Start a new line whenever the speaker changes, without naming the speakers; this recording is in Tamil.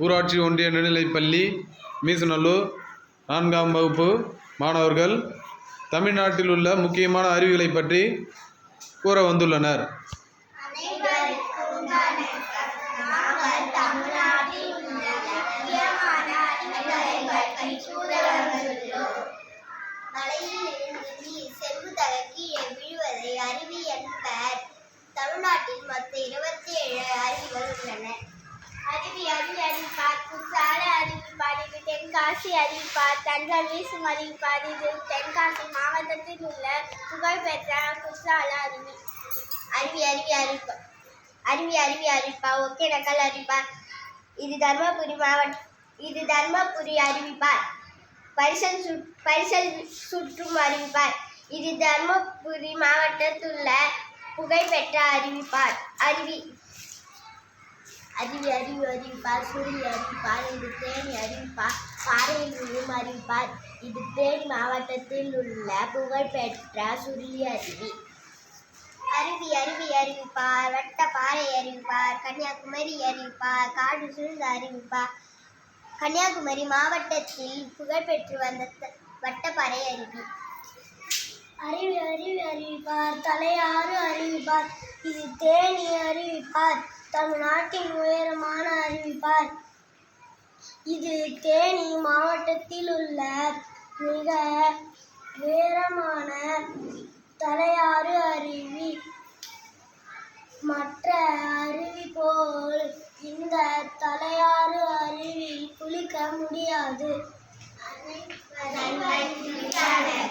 ஊராட்சி ஒன்றிய நடுநிலைப்பள்ளி மீசநல்லூர் நான்காம் வகுப்பு மாணவர்கள் தமிழ்நாட்டில் உள்ள முக்கியமான அறிவியலை பற்றி கூற வந்துள்ளனர்
அனைவருக்கும் வணக்கம் நாங்கள் தமிழ்நாட்டில் உள்ள முக்கியமான அறிவியலை பற்றி கூற வந்துள்ளோம் மலையில் இருந்து நீர் செங்குத்தாக கீழே விழுவதை அருவி என்பர் தமிழ்நாட்டில் மொத்தம் இருபத்தி ஏழு அருவிகள் உள்ளன அருவி அருவி அறிவிப்பார் குற்றால அறிவிப்பார் காசி அறிவிப்பார் தஞ்சை வீசும் அறிவிப்பார். இது தென்காசி மாவட்டத்தில் உள்ள புகழ்பெற்ற குற்றால அருவி. அருவி அருவி அறிவிப்பா அருவி அருவி அறிவிப்பா ஒகேனக்கல் அறிவிப்பா இது தர்மபுரி மாவட்ட இது தர்மபுரி அறிவிப்பார் பரிசல் சு பரிசல் சுற்றும் அறிவிப்பார் இது தர்மபுரி மாவட்டத்தில் உள்ள புகழ்பெற்ற அறிவிப்பார் அருவி. அறிவி அறிவு அறிவிப்பார் சூரிய அறிவிப்பார் இது தேனி அறிவிப்பார் பாறையில் விழும் அறிவிப்பார் இது தேனி மாவட்டத்தில் உள்ள புகழ்பெற்ற சுருளி அருவி. அருவி அருவி அறிவிப்பார். வட்ட பாறை அறிவிப்பார். கன்னியாகுமரி அறிவிப்பார். காடு சுருள் அறிவிப்பார். கன்னியாகுமரி மாவட்டத்தில் புகழ்பெற்று வந்த வட்டப்பாறை அருவி. அருவி அருவி அறிவிப்பார். தலையாறு அறிவிப்பார். இது தேனி அறிவிப்பார். தமிழ்நாட்டின் உயரமான அறிவிப்பார். இது தேனி மாவட்டத்தில் உள்ள மிக உயரமான தலையாறு அருவி. மற்ற அருவி போல் இந்த தலையாறு அருவி குளிக்க முடியாது. அனைவரும்